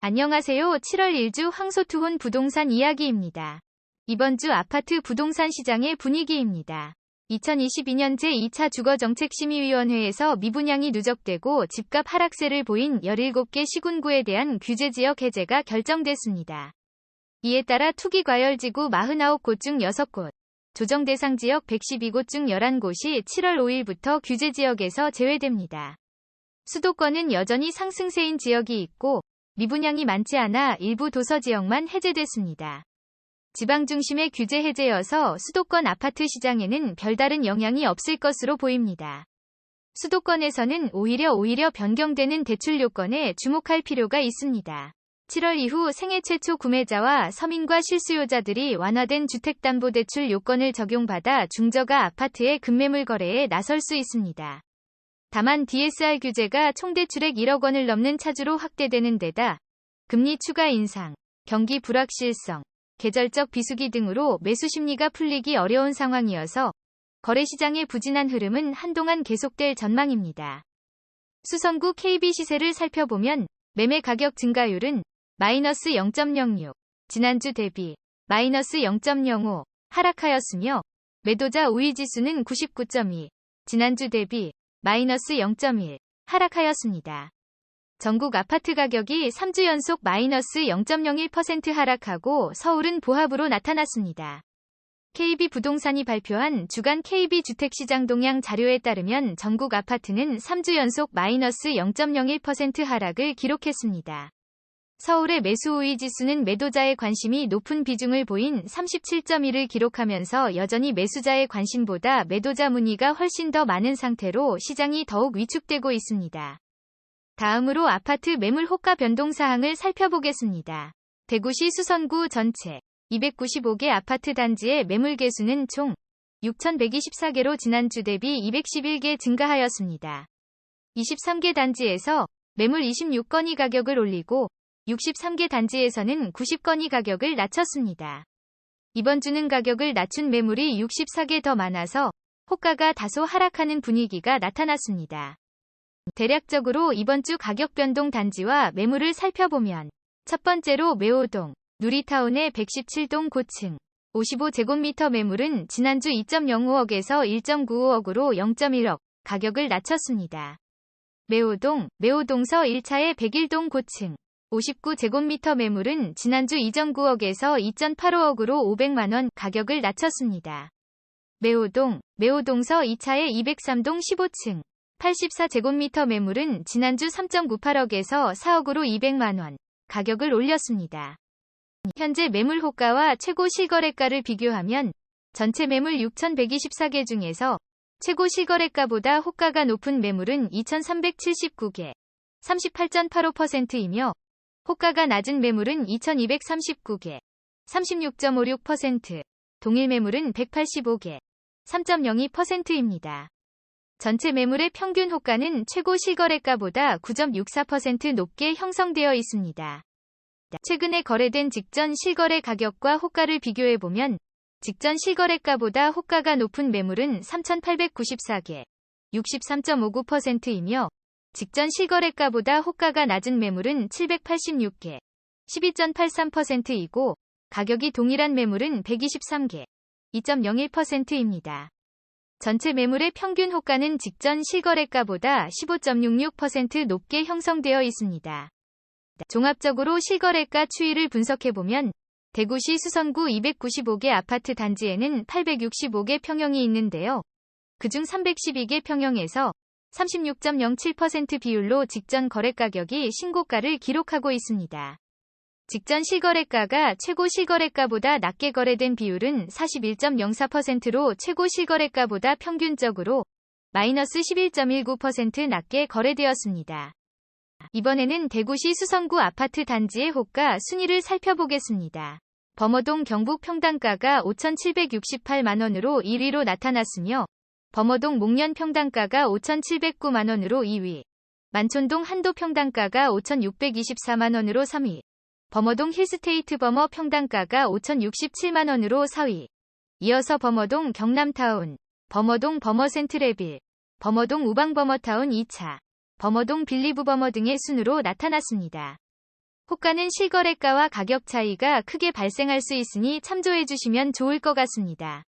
안녕하세요. 7월 1주 황소투혼 부동산 이야기입니다. 이번 주 아파트 부동산 시장의 분위기입니다. 2022년 제2차 주거정책심의위원회에서 미분양이 누적되고 집값 하락세를 보인 17개 시군구에 대한 규제지역 해제가 결정됐습니다. 이에 따라 투기 과열지구 49곳 중 6곳, 조정 대상 지역 112곳 중 11곳이 7월 5일부터 규제지역에서 제외됩니다. 수도권은 여전히 상승세인 지역이 있고 미분양이 많지 않아 일부 도서 지역만 해제됐습니다. 지방 중심의 규제 해제여서 수도권 아파트 시장에는 별다른 영향이 없을 것으로 보입니다. 수도권에서는 오히려 오히려 변경되는 대출 요건에 주목할 필요가 있습니다. 7월 이후 생애 최초 구매자와 서민과 실수요자들이 완화된 주택담보대출 요건을 적용받아 중저가 아파트의 급매물 거래에 나설 수 있습니다. 다만 DSR 규제가 총대출액 1억 원을 넘는 차주로 확대되는 데다 금리 추가 인상, 경기 불확실성, 계절적 비수기 등으로 매수 심리가 풀리기 어려운 상황이어서 거래시장의 부진한 흐름은 한동안 계속될 전망입니다. 수성구 KB 시세를 살펴보면 매매 가격 증가율은 마이너스 0.06, 지난주 대비 마이너스 0.05 하락하였으며 매도자 우위 지수는 99.2, 지난주 대비 마이너스 0.1 하락하였습니다. 전국 아파트 가격이 3주 연속 마이너스 0.01% 하락하고 서울은 보합으로 나타났습니다. KB 부동산이 발표한 주간 KB 주택시장 동향 자료에 따르면 전국 아파트는 3주 연속 마이너스 0.01% 하락을 기록했습니다. 서울의 매수 우위 지수는 매도자의 관심이 높은 비중을 보인 37.1을 기록하면서 여전히 매수자의 관심보다 매도자 문의가 훨씬 더 많은 상태로 시장이 더욱 위축되고 있습니다. 다음으로 아파트 매물 호가 변동 사항을 살펴보겠습니다. 대구시 수선구 전체 295개 아파트 단지의 매물 개수는 총 6,124개로 지난주 대비 211개 증가하였습니다. 23개 단지에서 매물 26건이 가격을 올리고 63개 단지에서는 90건이 가격을 낮췄습니다. 이번 주는 가격을 낮춘 매물이 64개 더 많아서 호가가 다소 하락하는 분위기가 나타났습니다. 대략적으로 이번 주 가격 변동 단지와 매물을 살펴보면 첫 번째로 매호동, 누리타운의 117동 고층 55제곱미터 매물은 지난주 2.05억에서 1.95억으로 0.1억 가격을 낮췄습니다. 매호동, 매호동서 1차의 101동 고층 59제곱미터 매물은 지난주 2.9억에서 2.85억으로 500만원 가격을 낮췄습니다. 매호동, 매호동서 2차의 203동 15층 84제곱미터 매물은 지난주 3.98억에서 4억으로 200만원 가격을 올렸습니다. 현재 매물 호가와 최고 실거래가를 비교하면 전체 매물 6,124개 중에서 최고 실거래가보다 호가가 높은 매물은 2,379개, 38.85%이며 호가가 낮은 매물은 2,239개, 36.56%, 동일 매물은 185개, 3.02%입니다. 전체 매물의 평균 호가는 최고 실거래가보다 9.64% 높게 형성되어 있습니다. 최근에 거래된 직전 실거래 가격과 호가를 비교해보면 직전 실거래가보다 호가가 높은 매물은 3,894개, 63.59%이며 직전 실거래가보다 호가가 낮은 매물은 786개, 12.83%이고 가격이 동일한 매물은 123개, 2.01%입니다. 전체 매물의 평균 호가는 직전 실거래가보다 15.66% 높게 형성되어 있습니다. 종합적으로 실거래가 추이를 분석해보면 대구시 수성구 295개 아파트 단지에는 865개 평형이 있는데요. 그중 312개 평형에서 36.07% 비율로 직전 거래 가격이 신고가를 기록하고 있습니다. 직전 실거래가가 최고 실거래가보다 낮게 거래된 비율은 41.04%로 최고 실거래가보다 평균적으로 마이너스 11.19% 낮게 거래되었습니다. 이번에는 대구시 수성구 아파트 단지의 호가 순위를 살펴보겠습니다. 범어동 경북 평당가가 5,768만원으로 1위로 나타났으며 범어동 목련 평당가가 5,709만원으로 2위, 만촌동 한도 평당가가 5,624만원으로 3위, 범어동 힐스테이트 범어 평당가가 5,067만원으로 4위, 이어서 범어동 경남타운, 범어동 범어센트레빌, 범어동 우방범어타운 2차, 범어동 빌리브범어 등의 순으로 나타났습니다. 호가는 실거래가와 가격 차이가 크게 발생할 수 있으니 참조해 주시면 좋을 것 같습니다.